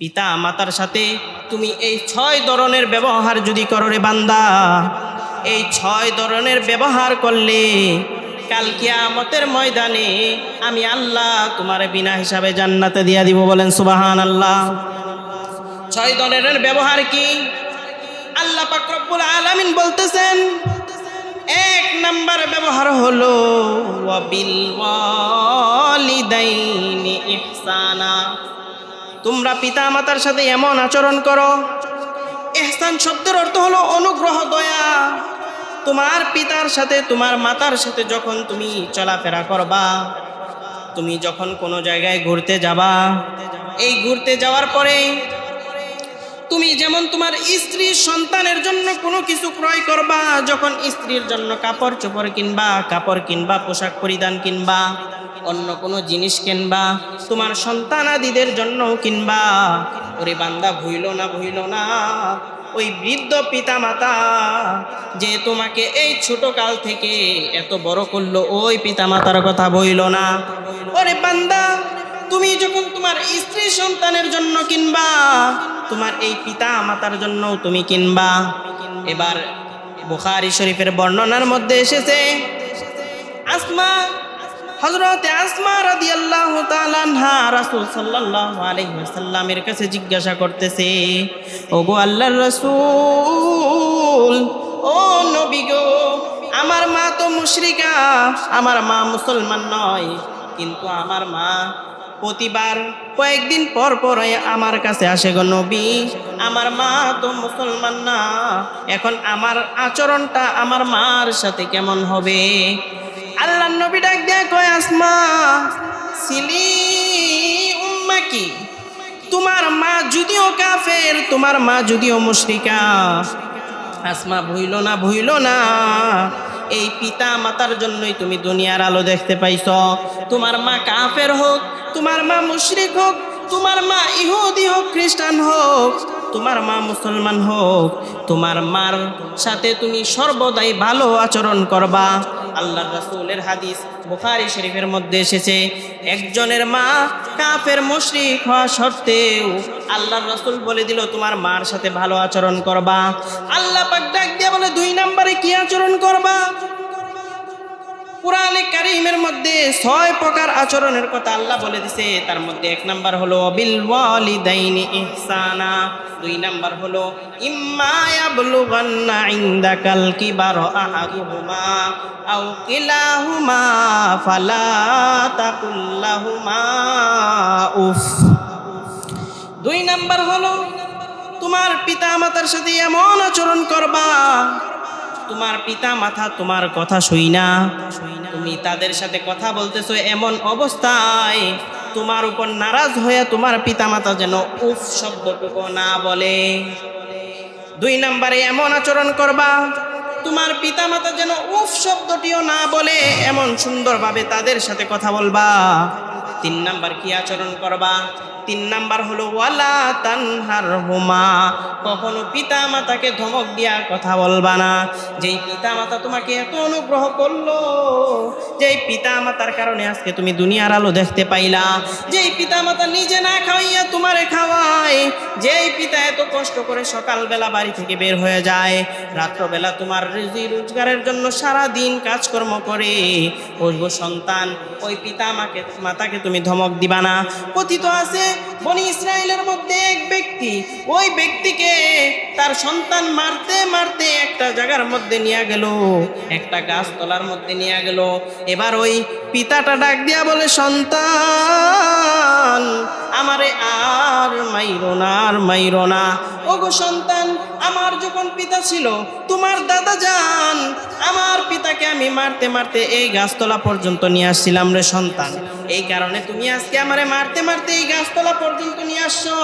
পিতা মাতার সাথে তুমি এই ছয় ধরনের ব্যবহার যদি করো রে বান্দা, এই ছয় ধরনের ব্যবহার করলে কাল কিয়ামতের ময়দানে আমি আল্লাহ তোমার বিনা হিসাবে জান্নাতে দিয়া দিব বলেন সুবাহান আল্লাহ ছয় ধরনের ব্যবহার কি? আল্লাহ পাক রব্বুল আলামিন বলতেছেন, এক নাম্বার ব্যবহার হলো ওয়াবিল ওয়ালিদাইনি ইহসানা। তোমরা পিতা মাতার সাথে এমন আচরণ করো। এহসান শব্দের অর্থ হলো অনুগ্রহ, দয়া। তোমার পিতার সাথে, তোমার মাতার সাথে যখন তুমি চলাফেরা করবা, তুমি যখন কোনো জায়গায় ঘুরতে যাবা, এই ঘুরতে যাওয়ার পরে তুমি যেমন তোমার স্ত্রী সন্তানের জন্য কোনো কিছু ক্রয় করবা, যখন স্ত্রীর জন্য কাপড় চোপড় কিনবা, কাপড় কিনবা, পোশাক পরিধান কিনবা অন্য কোনো জিনিস কিনবা, তোমার সন্তানাদিদের জন্যও কিনবা। ওরে বান্দা, ভুইল না ভুইল না। ওই বৃদ্ধ পিতা মাতা যে তোমাকে এই ছোট কাল থেকে এত বড় করল, ওই পিতা মাতার কথা বইল না। ওরে বান্দা, তুমি যখন তোমার স্ত্রী সন্তানের জন্য কিনবা, তোমার এই পিতা মাতার জন্য তুমি কিনবা। এবার বুখারি শরীফের বর্ণনার মধ্যে এসেছে, আসমা হজরতে আসমা রাদিয়াল্লাহু তাআলা আনহা রাসূল সাল্লাল্লাহু আলাইহি ওয়াসাল্লামের কাছে জিজ্ঞাসা করতেছে, ওগো আল্লাহর রাসূল, ও নবী গো, আমার মা তো মুশরিকা, আমার মা মুসলমান নয়, কিন্তু আমার মা প্রতিবার কয়েকদিন পর পর আমার কাছে আসে গো নবী, আমার মা তো মুসলমান না, এখন আমার আচরণটা আমার মার সাথে কেমন হবে? আল্লাহ নবী ডাক দেয়া কয়, আসমা, সিলি উম্মা কি? তোমার মা যদিও কাফের, তোমার মা যদিও মুশরিকা। আসমা, ভুইল না ভুইল না। এই পিতা মাতার জন্যই তুমি দুনিয়ার আলো দেখতে পাইছ। তোমার মা কাফের হোক, তোমার মা মুশরিক হোক, তোমার মা ইহুদি হোক, খ্রিস্টান হোক, তোমার মা মুসলমান হোক, তোমার মার সাথে তুমি সর্বদাই ভালো আচরণ করবা। আল্লাহ রাসূলের হাদিস বুখারী শরীফের মধ্যে এসেছে, একজনের মা কাফের মুশরিক হওয়া সত্ত্বেও আল্লাহর রাসূল বলে দিল, তোমার মার সাথে ভালো আচরণ করবা। আল্লাহ পাক ডাক দিয়ে বলে, দুই নম্বরে কি আচরণ করবা? কোরআনে কারিমের মধ্যে ছয় প্রকার আচরণের কথা আল্লাহ বলে দিছে। তার মধ্যে এক নাম্বার হলো বিল ওয়ালিদাইনি ইহসানা দুই নাম্বার হলো, ইম্মা ইয়াবলুগান্না ইনদাকাল কিবার আহাদুহুমা আও কিলাহুমা ফালা তাকুল লাহুমা উফ। দুই নাম্বার হলো, তোমার পিতা মাতার সাথে এমন আচরণ করবা তোমার পিতা মাথা তোমার কথা শুই না। তুমি তাদের সাথে কথা বলতেছো এমন অবস্থায় তোমার উপর নারাজ হয়ে তোমার পিতা মাতা যেন উফ শব্দটুকু না বলে। দুই নম্বরে এমন আচরণ করবা, তোমার পিতা মাতা যেন উফ শব্দটিও না বলে, এমন সুন্দরভাবে তাদের সাথে কথা বলবা। তিন নাম্বার কি আচরণ করবা তিন নাম্বার হলো, ওয়ালা তানহার হুমা কখনো পিতা মাতাকে ধমক দিয়া কথা বলবা না। যেই পিতা মাতা তোমাকে এত অনুগ্রহ করল, যেই পিতা মাতার কারণে আজকে তুমি দুনিয়ার আলো দেখতে পাইলা। যেই পিতা মাতা নিজে না খাওয়াইয়া তোমারে খাওয়ায়, যেই পিতা এত কষ্ট করে সকালবেলা বাড়ি থেকে বের হয়ে যায়। রাত্রবেলা তোমার রুজি রোজগারের জন্য সারা দিন কাজকর্ম করে। ওই সন্তান, ওই পিতা আমাকে মাতাকে তুমি ধমক দিবা না। কথিত আছে বনি ইসরায়েলের মধ্যে এক ব্যক্তি, ওই ব্যক্তিকে তার সন্তান মারতে মারতে একটা জায়গার মধ্যে নিয়ে গেল, একটা গাছ গাছতলার মধ্যে নিয়ে গেল। এবার ওই পিতাটা ডাক দিয়া বলে, সন্তান, আমারে আর মাইরো না, আর মাইরো না। ওগো সন্তান, আমার যখন পিতা ছিল, তোমার দাদা যান, আমার পিতাকে আমি মারতে মারতে এই গাছতলা পর্যন্ত নিয়ে আসছিলাম রে সন্তান। এই কারণে তুমি আজকে আমারে মারতে মারতে এই গাছতলা পর্যন্ত নিয়ে আসছো।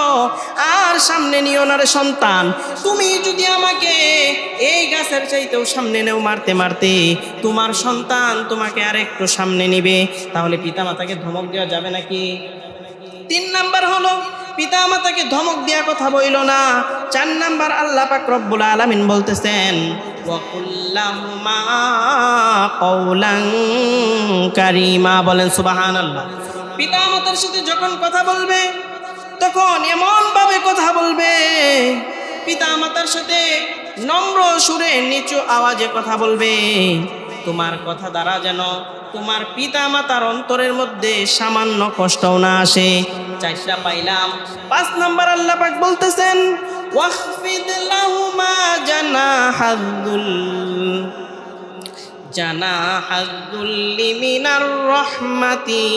আর সামনে নিও না রে সন্তান, তুমি যদি আমাকে এই গাছের চাইতেও সামনে নেও মারতে মারতে, তোমার সন্তান তোমাকে আর একটু সামনে নিবে, তাহলে পিতা মাতাকে ধমক দেওয়া যাবে নাকি? তিন নাম্বার হলো পিতা মাতাকে ধমক দেওয়া কথা বইল না। চার নাম্বার আল্লাহ পাক রব্বুল আলামিন বলতেছেন কারিমা। বলেন, সুবহানাল্লাহ। পিতা মাতার সাথে যখন কথা বলবে, তখন এমনভাবে কথা বলবে পিতা মাতার সাথে নম্র সুরে নিচু আওয়াজে কথা বলবে। তোমার কথা দ্বারা যেন তোমার পিতা মাতার অন্তরের মধ্যে সামান্য কষ্টও না আসে। চারটা পাইলাম। পাঁচ নাম্বার আল্লাহ পাক বলতেছেন, ওয়াখফিদ লাহুমা জানাহাদুল জানা হাজুল্লি মিনার রহমাতি।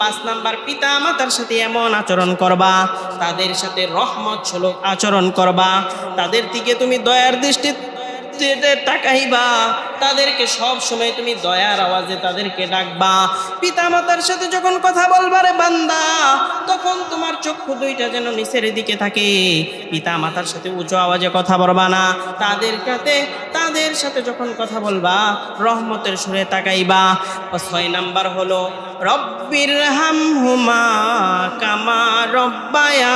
পাঁচ নাম্বার পিতা মাতার সাথে এমন আচরণ করবা, তাদের সাথে রহমত সুলভ আচরণ করবা। তাদের দিকে তুমি দয়ার দৃষ্টি তাকাইবা, তাদেরকে সব সময় তুমি দয়ার আওয়াজে তাদেরকে ডাকবা। পিতা মাতার সাথে যখন কথা বলবারে বান্দা, তখন তোমার চক্ষু দুইটা যেন নিচের দিকে থাকে। পিতা মাতার সাথে উঁচু আওয়াজে কথা বলবা না। তাদের সাথে তাদের সাথে যখন কথা বলবা, রহমতের সুরে তাকাইবা। ছয় নাম্বার হলো, রব্বির হাম হুমা কামা রব্বায়ানি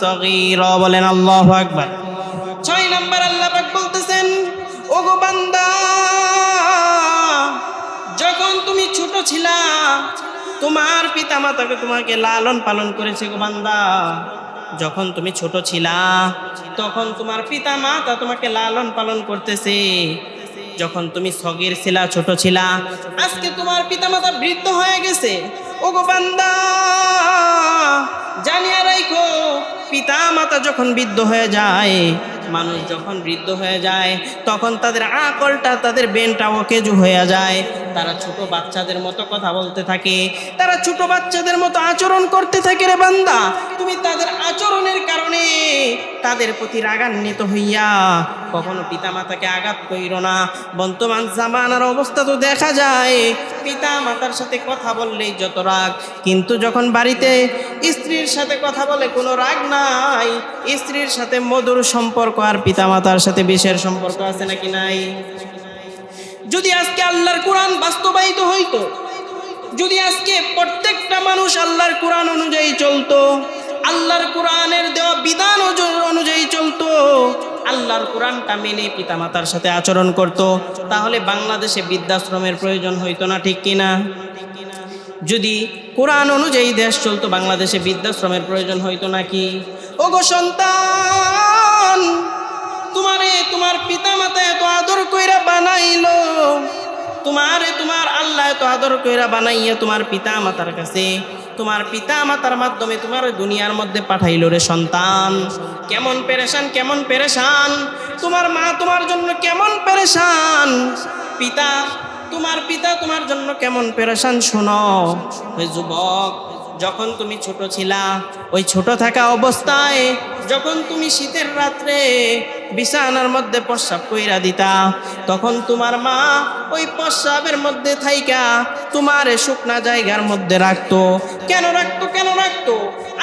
সগীর। বলেন আল্লাহ আকবার। ছয় নম্বর আল্লাহ বলতেছেন, ওগো বান্দা, যখন তুমি ছোট ছিলা, তোমার পিতা মাতাকে তোমাকে লালন পালন করেছে গো বান্দা। যখন তুমি ছোট ছিলা, তখন তোমার পিতা মাতা তোমাকে লালন পালন করতেছে। যখন তুমি সগির ছিলা, ছোট ছিলা, আজকে তোমার পিতা মাতা বৃদ্ধ হয়ে গেছে। ওগো বান্দা, জানিয়া রাখো পিতা মাতা যখন বৃদ্ধ হয়ে যায় মানুষ যখন বৃদ্ধ হয়ে যায়, তখন তাদের আকলটা, তাদের বেনটা অকেজু হয়ে যায়। তারা ছোট বাচ্চাদের মতো কথা বলতে থাকে, তারা ছোট বাচ্চাদের মতো আচরণ করতে থাকে রে বান্দা। তুমি তাদের আচরণের কারণে তাদের প্রতি রাগান্বিত হইয়া কখনো পিতা মাতাকে আঘাত কইর না। বর্তমান জামানার অবস্থা তো দেখা যায় পিতা মাতার সাথে কথা বললেই যত রাগ। কিন্তু যখন বাড়িতে স্ত্রীর সাথে কথা বলে কোনো রাগ নাই। স্ত্রীর সাথে মধুর সম্পর্ক আর পিতা মাতার সাথে বিষের সম্পর্ক আছে নাকি নাই? যদি আজকে আল্লাহর কোরআন বাস্তবায়িত হইতো, যদি আজকে প্রত্যেকটা মানুষ আল্লাহর কোরআন অনুযায়ী চলতো, আল্লাহর কোরআনের দেওয়া বিধান অনুযায়ী চলতো, আল্লাহর কোরআনটা মেনে পিতামাতার সাথে আচরণ করত, তাহলে বাংলাদেশে বৃদ্ধাশ্রমের প্রয়োজন হইতো না, ঠিক কিনা? যদি কোরআন অনুযায়ী দেশ চলতো, বাংলাদেশে বৃদ্ধাশ্রমের প্রয়োজন হইতো নাকি? ও গো সন্তান, তোমারে তোমার পিতা মাতা এত আদর কইরা বানাইলো, তোমারে তোমার আল্লাহ এত আদর কইরা বানাইয়া তোমার পিতা মাতার কাছে, তোমার পিতা মাতার মাধ্যমে তোমার দুনিয়ার মধ্যে পাঠাইলো রে সন্তান। কেমন পেরেশান কেমন পেরেশান, তোমার মা তোমার জন্য কেমন পেরেশান, পিতা তোমার পিতা তোমার জন্য কেমন পেরেশান, শোনো। ওই যুবক, যখন তুমি ছোট ছিলা, ওই ছোট থাকা অবস্থায় যখন তুমি শীতের রাত্রে বিছানার মধ্যে প্রস্রাব কইরা দিতা, তখন তোমার মা ওই প্রস্রাবের মধ্যে থাইকা তোমার শুকনা জায়গার মধ্যে রাখতো। কেন রাখতো কেন রাখতো?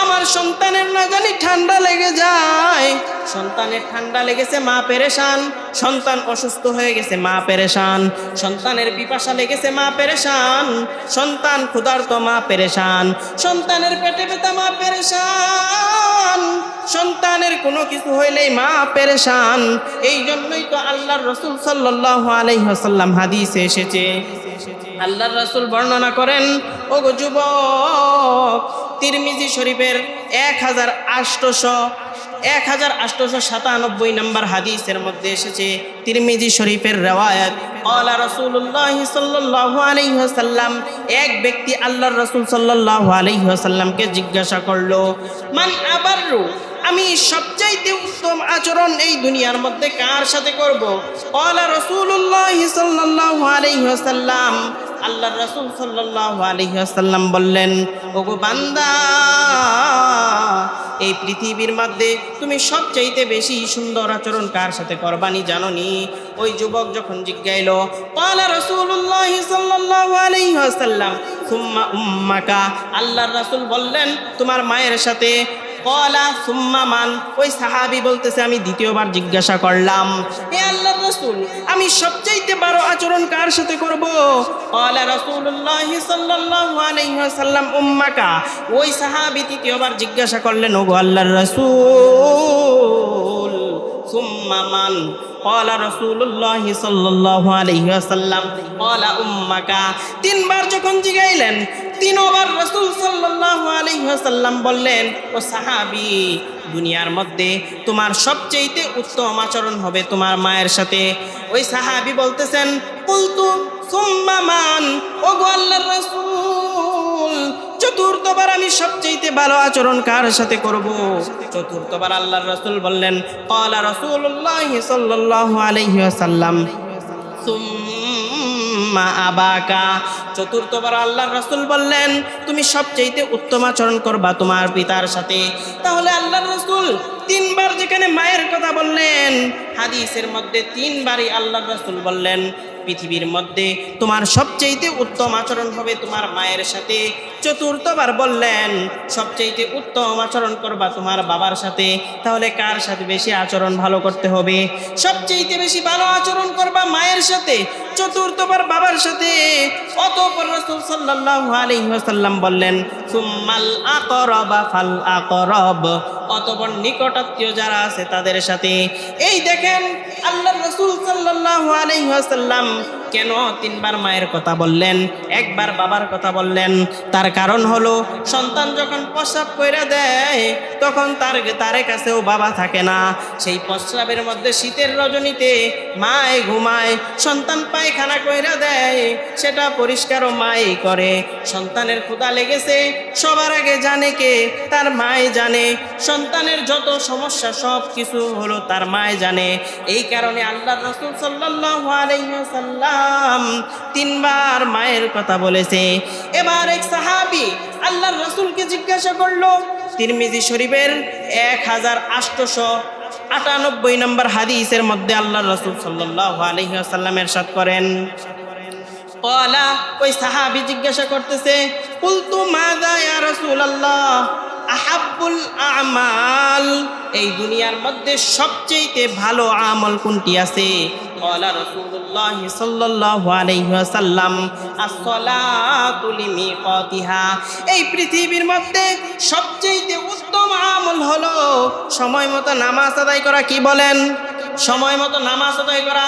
আমার সন্তানের না জানি ঠান্ডা লেগে যায়। সন্তানের ঠান্ডা লেগেছে, মা পেরেশান। সন্তান অসুস্থ হয়ে গেছে, মা পেরেশান। সন্তানের পিপাসা লেগেছে, মা পেরেশান। সন্তান ক্ষুধার্ত, মা পেরেশান। সন্তানের পেটে ব্যথা, মা পেরেশান। সন্তানের কোনো কিছু হইলেই মা পেরেশান। এই জন্যই তো আল্লাহর রসুল সাল্লাহ আলাইহাসাল্লাম হাদিসে এসেছে। আল্লাহর রসুল বর্ণনা করেন ও গো যুবক, তিরমিজি শরীফের এক হাজার আষ্টশো এক হাজার আষ্টশো সাতানব্বই নম্বর হাদিসের মধ্যে এসেছে। তিরমিজি শরীফের রেওয়ায়ত আলা রসুল্লাহ সাল্লাহ আলহিহাসাল্লাম এক ব্যক্তি আল্লাহর রসুল সাল্লাহ আলহিহাসাল্লামকে জিজ্ঞাসা করল, মান আবারু আমি সবচাইতে উত্তম আচরণ এই দুনিয়ার মধ্যে কার সাথে করব? আলা রসুল্লাহ সাল্লাহ আলহিহাসাল্লাম আল্লাহ রসুল সাল্লাহ আলহিহাসাল্লাম বললেন, ওগো বান্দা, এই পৃথিবীর মধ্যে তুমি সবচাইতে বেশি সুন্দর আচরণ কার সাথে করবানি জাননি? ওই যুবক যখন জিজ্ঞাইল পালা রসুল্লাহ সাল্লাহ আলহিহাসাল্লাম সুম্মা উম্মাকা। আল্লাহর রাসূল বললেন, তোমার মায়ের সাথে কলা সুম্মা মান ওই সাহাবি বলতেছে আমি দ্বিতীয়বার জিজ্ঞাসা করলাম এ আল্লাহর রাসূল আমি সবচাইতে বড় আচরণ কার সাথে করব কলা রাসূলুল্লাহ সাল্লাল্লাহু আলাইহি ওয়াসাল্লাম উম্মাকা ওই সাহাবি তৃতীয়বার জিজ্ঞাসা করলেন ওগো আল্লাহর রাসূল সুম্মা মান قال رسول الله صلى الله عليه وسلم قال امك তিনবার যখন জিগাইলেন তিনবার রসুল সাল্লাল্লাহু আলাইহি ওয়াসাল্লাম বললেন, ও সাহাবি, দুনিয়ার মধ্যে তোমার সবচেয়েতে উত্তম আচরণ হবে তোমার মায়ের সাথে। ওই সাহাবি বলতেছেন, কুলতু সুম্মা মান, ওগো রাসূল, চতুর্থবার আমি সবচেয়েতে ভালো আচরণ কার সাথে করব? চতুর্থবার আল্লাহর রাসূল বললেন, ক্বালা রাসূলুল্লাহ সাল্লাল্লাহু আলাইহি সুম্মা আবাকা চতুর্থবার আল্লাহর রাসূল বললেন, তুমি সবচেয়েতে উত্তম আচরণ করবা তোমার পিতার সাথে। তাহলে আল্লাহর রাসূল তিনবার যেখানে মায়ের কথা বললেন, হাদিসের মধ্যে তিনবারই আল্লাহর রাসূল বললেন, পৃথিবীর মধ্যে তোমার সবচেয়েতে উত্তম আচরণ হবে তোমার মায়ের সাথে। চতুর্থবার বললেন সবচেয়েতে উত্তম আচরণ করবা তোমার বাবার সাথে। তাহলে কার সাথে বেশি আচরণ ভালো করতে হবে? সবচেয়েতে বেশি ভালো আচরণ করবা মায়ের সাথে। চতুর্থবার বাবার সাথে। অতঃপর রাসূল সাল্লাল্লাহু আলাইহি ওয়াসাল্লাম বললেন, সুম্মাল আকরাবা ফাল আকরাব। অতঃপর নিকটাত্মীয় যারা আছে তাদের সাথে, এই দেখেন, আল্লাহর রাসূল সাল্লাল্লাহু আলাইহি ওয়াসাল্লাম কেন তিনবার মায়ের কথা বললেন, একবার বাবার কথা বললেন? তার কারণ হলো, সন্তান যখন প্রস্রাব কইরা দেয়, তখন তার, তারে কাছেও বাবা থাকে না। সেই প্রস্রাবের মধ্যে শীতের রজনীতে মায় ঘুমায়, সন্তান পায়খানা কইরা দেয়, সেটা পরিষ্কারও মাই করে? সন্তানের ক্ষুদা লেগেছে, সবার আগে জানে কে? তার মায় জানে। সন্তানের যত সমস্যা, সব কিছু হলো তার মায় জানে। এই কারণে আল্লাহ রসুল ওয়াসাল্লাম তিনবার মায়ের কথা বলেছে। এবার এক সাহাবি আল্লাহর রসুলকে জিজ্ঞাসা করল, তিরমিজি শরীফের এক হাজার আটশোশো আটানব্বই নম্বর হাদিসের মধ্যে আল্লাহ রসুল সাল্লাহ আলহি আসাল্লামের সাথ করেন। কলা, ওই সাহাবি জিজ্ঞাসা করতেছে, কুলতু মাদা ইয়া রাসূলুল্লাহ? আহাব্বুল আমাল? এই দুনিয়ার মধ্যে সবচেয়ে ভালো আমল কোনটি আছে? কলা রাসূলুল্লাহ সাল্লাল্লাহু আলাইহি ওয়াসাল্লাম, আস-সালাতু লিমিকাতিহা। এই পৃথিবীর মধ্যে সবচেয়ে উত্তম আমল হলো, সময় মতো নামাজ আদায় করা কি বলেন? সময় মতো নামাজ আদায় করা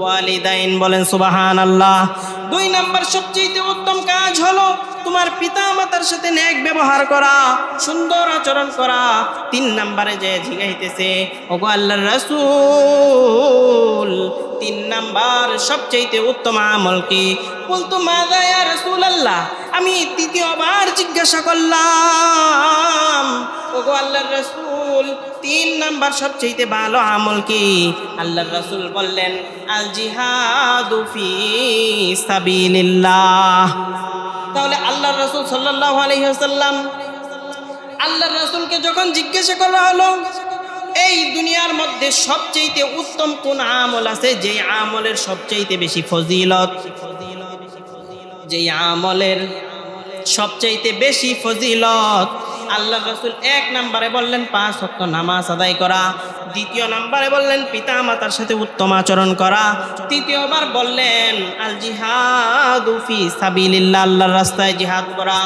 ওয়ালিদাইন বলেন, সুবহানাল্লাহ। দুই নাম্বার সবচেয়ে উত্তম কাজ হলো তোমার পিতা মাতার সাথে ন্যাক ব্যবহার করা, সুন্দর আচরণ করা। তিন নাম্বারে যে জিগাইতেছে, ওগো আল্লাহর রাসূল, তিন নাম্বার সবচেয়ে উত্তম আমল কি? বলতো মাদা রাসূলুল্লাহ আমি তৃতীয়বার জিজ্ঞাসা করলাম, ওগো আল্লাহর রাসূল, তিন নাম্বার সবচেয়ে ভালো আমল কি? আল্লাহর রাসূল বললেন, আল জিহাদু ফি সাবিলিল্লাহ। তাহলে আল্লাহর রাসূল সাল্লাল্লাহু আলাইহি ওয়াসাল্লাম, আল্লাহর রাসূলকে যখন জিজ্ঞাসা করা হলো, এই দুনিয়ার মধ্যে সবচেয়ে উত্তম কোন আমল আছে? যে আমলের সবচেয়ে বেশি ফজিলত। যে আমলের সবচেয়ে বেশি ফজিলত আল্লাহ রসুল এক নম্বরে বললেন, পাঁচ সত্য নামাজ আদায় করা। দ্বিতীয় নম্বরে বললেন পিতা মাতার সাথে উত্তম আচরণ করা। তৃতীয়বার বললেন আল জিহাদ ফি সাবিলিল্লাহ, আল্লাহর রাস্তায় জিহাদ করা।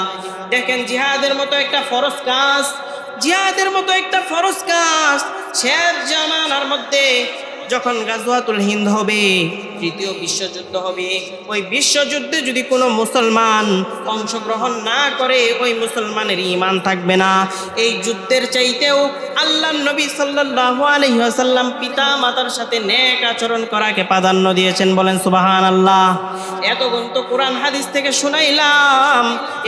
দেখেন, জিহাদের মতো একটা ফরজ কাজ, জিহাদের মতো একটা ফরজ কাজ। শেষ জামানার মধ্যে যখন গাজওয়াতুল হিন্দ হবে তৃতীয় বিশ্বযুদ্ধ হবে। ওই বিশ্বযুদ্ধে যদি কোনো মুসলমান অংশগ্রহণ না করে, ওই মুসলমানের ইমান থাকবে না। এই যুদ্ধের চাইতেও আল্লাহ নবী সাল্লাল্লাহু আলাইহি ওয়াসাল্লাম পিতা মাতার সাথে নেক আচরণ করাকে প্রাধান্য দিয়েছেন। বলেন সুবাহান আল্লাহ এতক্ষণ তো কোরআন হাদিস থেকে শুনাইলাম।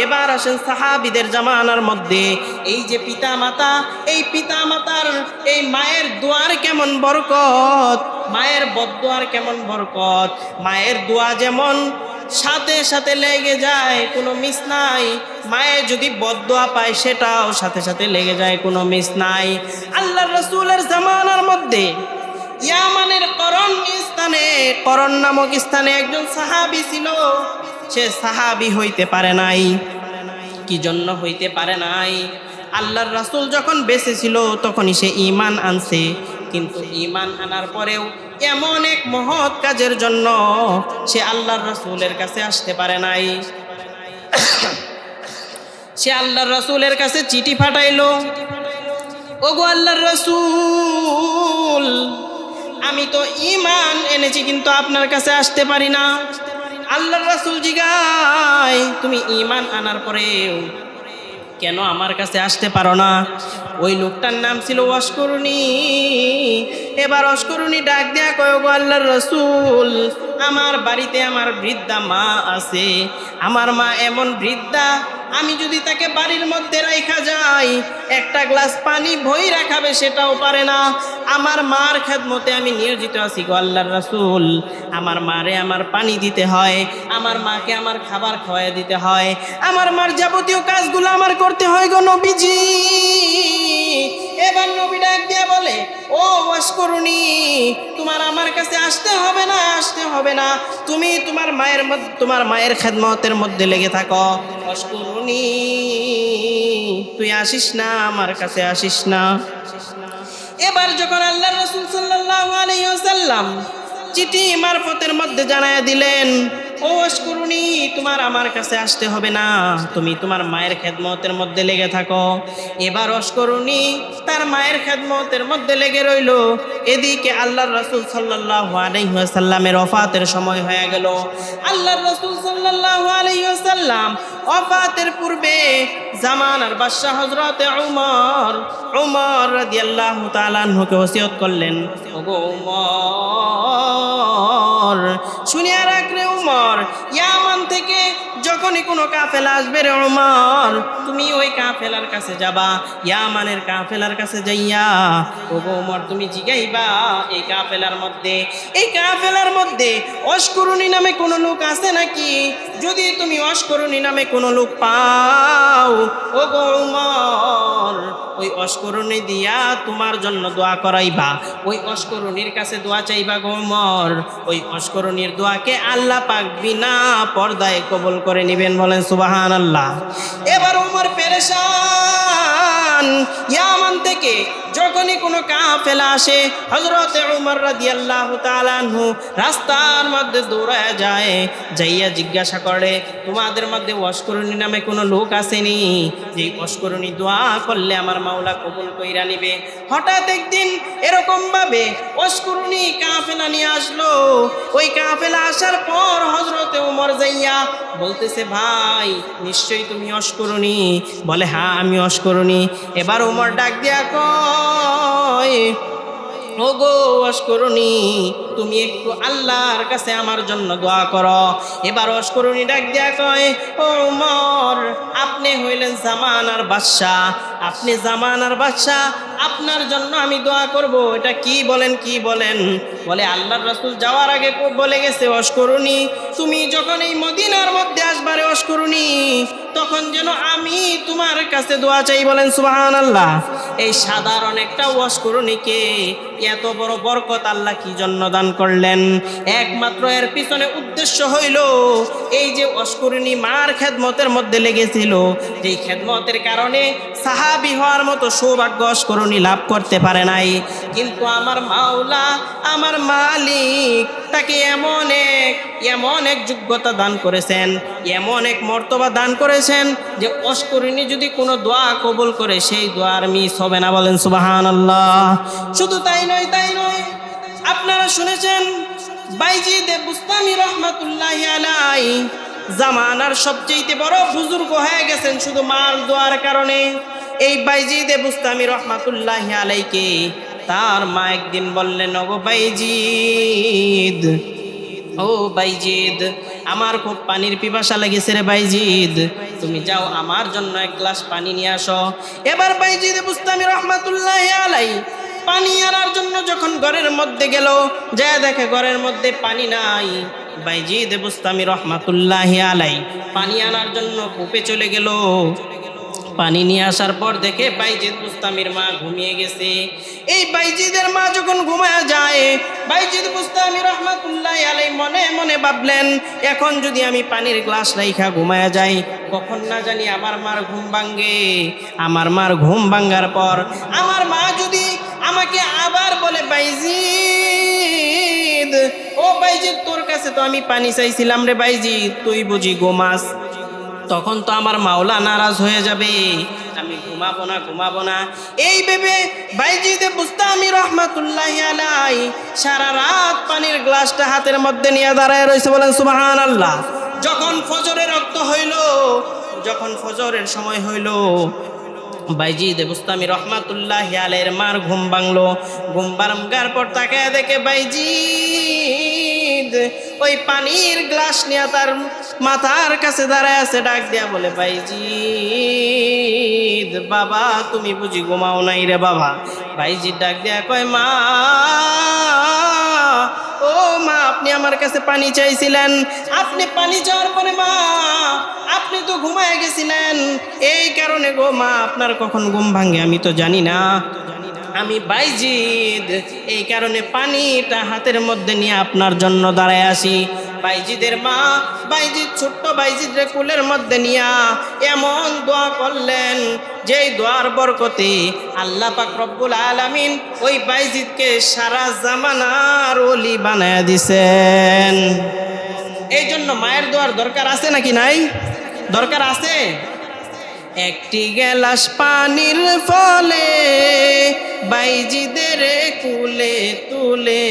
এবার আসেন সাহাবিদের জামানার মধ্যে। এই যে পিতা মাতা এই পিতা মাতার এই মায়ের দোয়ার কেমন বরকত? মায়ের বদোয়ার কেমন বরকত? মায়ের দোয়া যেমন সাথে সাথে লেগে যায়, কোনো মিস নাই। মায়ের যদি বদোয়া পায়, সেটাও সাথে সাথে লেগে যায়, কোনো মিস নাই। আল্লাহ রসুলের জামানার মধ্যে ইয়ামানের করণ স্থানে, করণ নামক স্থানে একজন সাহাবি ছিল। সে সাহাবি হইতে পারে নাই। কি জন্য হইতে পারে নাই? আল্লাহর রাসূল যখন বেঁচে ছিল, তখনই সে ইমান আনছে। কিন্তু ইমান আনার পরেও এমন এক মহৎ কাজের জন্য সে আল্লাহর রসুলের কাছে আসতে পারে নাই। সে আল্লাহর রসুলের কাছে চিঠি পাঠাইলো। ওগো আল্লাহর রসুল, আমি তো ইমান এনেছি কিন্তু আপনার কাছে আসতে পারি না। আল্লাহর রাসূল জিগায়, তুমি ইমান আনার পরেও কেন আমার কাছে আসতে পারো না? ওই লোকটার নাম ছিল অস্করণী এবার অস্করণী ডাক দেয়া কয় গো আল্লাহর রসুল, আমার বাড়িতে আমার বৃদ্ধা মা আছে। আমার মা এমন বৃদ্ধা আমি যদি তাকে বাড়ির মধ্যে রাখা যাই, একটা গ্লাস পানি ভই রাখাবে সেটাও পারে না। আমার মার খেদমতে আমি নিয়োজিত আছি গো আল্লাহর রাসূল। আমার মারে আমার পানি দিতে হয়, আমার মাকে আমার খাবার খাওয়াই দিতে হয়। আমার মার যাবতীয় কাজগুলো আমার করতে হয় গো নবীজি। এবার নবী ডাক দিয়া বলে ও অস্করুণী তোমার আমার কাছে আসতে হবে না, আসতে হবে না। তুমি তোমার মায়ের মধ্যে তোমার মায়ের খেদমতের মধ্যে লেগে থাকো। অস্করুণী তুই আসিস না, আমার কাছে আসিস না। এবার যখন আল্লাহ রসুল সাল্লাল্লাহু আলাইহি ওয়াসাল্লাম চিঠি মারফতের মধ্যে জানায় দিলেন ও অস্করুণী তোমার আমার কাছে আসতে হবে না। তুমি তোমার মায়ের খেদমতের মধ্যে লেগে থাকো। এবার অস্করুণী তার মায়ের খেদমতের মধ্যে লেগে রইল। এদিকে আল্লাহর রসুল সাল্লাল্লাহু আলাইহি ওয়াসাল্লামের ওফাতের সময় হয়ে গেল। আল্লাহর রসুল সাল্লাল্লাহু আলাইহি ওয়াসাল্লাম ওফাতের পূর্বে জামানার বাদশাহ হযরত উমর উমর রাদিয়াল্লাহু তাআলা আনহুকে ওসিয়ত করলেন, ওগো উমর শুনিয়া রাখ রে উমর ইয়ামান থেকে যখনই কোনো কাফেলা আসবে রে উমর তুমি ওই কাফেলার কাছে যাবা, ইয়ামানের কাফেলার কাছে যাইয়া, ওগো উমর তুমি জিগাইবা এই কাফেলার মধ্যে। এই কাফেলার মধ্যে অস্করুণী নামে কোনো লোক আছে নাকি? যদি তুমি অস্করুণী নামে কোনো লোক পাও, ওগো উমর ওই অস্করণী দিয়া তোমার জন্য দোয়া করাইবা। ওই অস্করণীর কাছে দোয়া চাইবা গোমর ওই অস্করণীর দোয়াকে আল্লাহ পাক বিনা পর্দায় কবল করে নেবেন বলেন সুবাহান আল্লাহ এবার ওমর পেরেশান ইয়ামান থেকে যখনই কোনো কাফেলা আসে হজরতে উমর রাস্তার মধ্যে দৌড়ায় যায়, যাইয়া জিজ্ঞাসা করে, তোমাদের মধ্যে অস্করণী নামে কোনো লোক আসেনি? যে অস্করণী দোয়া করলে আমার মাওলা কবুল কইরা নিবে। হঠাৎ একদিন এরকম ভাবে অস্করণী কাফেলা নিয়ে আসলো। ওই কাফেলা আসার পর হজরতে উমর যাইয়া বলতেছে, ভাই, নিশ্চয়ই তুমি অস্করণী বলে হ্যাঁ আমি অস্করণী এবার উমর ডাক দিয়া কয় ওগো অস্করণী তুমি একটু আল্লাহর কাছে আমার জন্য দোয়া করো। এবার অস্করণী ডাক দিয়া কয়, ও মর আপনি হইলেন জামানার বাদশাহ। আপনি জামানার বাদশাহ, আপনার জন্য আমি দোয়া করব। এটা কি বলেন কি বলেন? বলে, আল্লাহর রাসূল যাওয়ার আগে বলে গেছে অস্করণী তুমি যখন এই মদিনার মধ্যে আসবারে অস্করণী তখন যেন আমি তোমার কাছে দোয়া চাই, বলেন সুবাহান আল্লাহ এই সাধারণ একটা অস্করণীকে এত বড় বরকত আল্লাহ কি জন্য দান করলেন? একমাত্র এর পিছনে উদ্দেশ্য হইল, এই যে অস্করণী মার খেদমতের মধ্যে লেগেছিল। যেই খেদমতের কারণে সাহাবি হওয়ার মতো সৌভাগ্য অস্করণী লাভ করতে পারে নাই। কিন্তু আমার মাওলা, আমার মালিক তাকে এমন এক এমন এক যোগ্যতা দান করেছেন, এমন এক মর্তবা দান করেছেন যে অস্করিণী যদি কোনো দোয়া কবুল করে, সেই দোয়ার মিস হবে না বলেন সুবাহান আল্লাহ শুধু তাই নয় তাই নয়, আপনারা শুনেছেন, বাইজি দেব বুস্তামি রহমাতুল্লাহ আলাই জামানার সবচেয়ে বড় বুজুর্গ হয়ে গেছেন শুধু মাল দোয়ার কারণে। এই বাইজি দেব বুস্তামি রহমাতুল্লাহ আলাইকে। তার মা একদিন বললেন, ওগো বাইজিদ, ও বাইজিদ, আমার খুব পানির পিপাসা লেগেছে রে বাইজিদ। তুমি যাও, আমার জন্য এক গ্লাস পানি নিয়ে আসো। এবার বাইজিদ বুস্তামি রহমাতুল্লাহ আলাই, পানি আনার জন্য যখন ঘরের মধ্যে গেল, যা দেখে ঘরের মধ্যে পানি নাই, বাইজিদ বুস্তামি রহমাতুল্লাহ আলাই, পানি আনার জন্য কূপে চলে গেল। পানি নিয়ে আসার পর দেখে বাইজিদ মুস্তামির মা ঘুমিয়ে গেছে। এই বাইজিদের মা যখন ঘুমায় যায়, বাইজিদ মুস্তামি রহমাত রহমাতুল্লাহ আলাই মনে মনে ভাবলেন, এখন যদি আমি পানির গ্লাস রাইখা ঘুমায়া যাই, কখন না জানি আমার মার ঘুম ভাঙ্গে আমার মার ঘুম ভাঙ্গার পর আমার মা যদি আমাকে আবার বলে, বাইজিদ, ও বাইজিদ, তোর কাছে তো আমি পানি চাইছিলাম রে বাইজিদ, তুই বুঝি গোমাস তখন তো আমার মাওলা নারাজ হয়ে যাবে। আমি ঘুমাবো না ঘুমাবো না। এই ভেবে বাইজিদে বুঝতামি রহমাতুল্লাহ আলাই সারা রাত পানির গ্লাসটা হাতের মধ্যে নিয়ে দাঁড়ায় রয়েছে বলেন সুবাহান আল্লাহ যখন ফজরের রক্ত হইল, যখন ফজরের সময় হইল, বাইজিদ বুস্তামি রহমাতুল্লাহ হিয়ালের মার ঘুম ভাঙলো। ঘুম ভাঙার পর তাকে দেখে বাইজিদ ওই পানির গ্লাস নিয়ে তার মাথার কাছে দাঁড়ায় আছে, ডাক দিয়া বলে বাইজিদ বাবা, তুমি বুঝি ঘুমাও নাই রে বাবা? বাইজিদ ডাক দিয়া কয়, মা, ও মা, আপনি আমার কাছে পানি চাইছিলেন। আপনি পানি চাওয়ার পরে, মা, আপনি তো ঘুমায় গেছিলেন। এই কারণে গো, মা, আপনার কখন ঘুম ভাঙে আমি তো জানি না। আমি বাইজিদ। এই কারণে পানিটা হাতের মধ্যে নিয়ে আপনার জন্য দাঁড়ায় আসি বাইজিদের মা, বাইজিদ, ছোট্ট বাইজিদের কুলের মধ্যে নিয়া এমন দোয়া করলেন, যেই দোয়ার বরকতে আল্লাহ পাক রব্বুল আলামিন ওই বাইজিদকে সারা জামানার ওলি বানায় দিছেন। এই জন্য মায়ের দোয়ার দরকার আছে নাকি নাই? দরকার আছে? একটি গেলাস পানির ফলে বাইজিদের কুলে তুলে,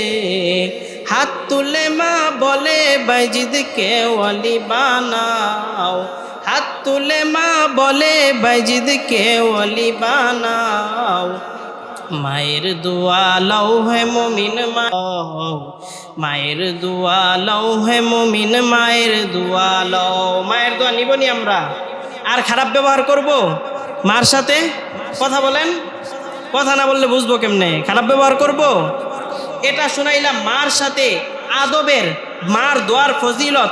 হাত তুলে মা বলে, বাইজিদকে ওয়ালি বানাও। হাত তুলে মা বলে, বাইজিদকে ওয়ালি বানাও। মায়ের দোয়া লও হে মমিন মা। মায়ের দোয়া লও হে মমিন, মায়ের দোয়া লও। মায়ের দোয়া নিবনি আমরা। আর খারাপ ব্যবহার করব? মার সাথে কথা বলেন। কথা না বললে বুঝব কেমনে? খারাপ ব্যবহার করব? এটা শুনাইলাম মার সাথে আদবের, মার দোয়ার ফজিলত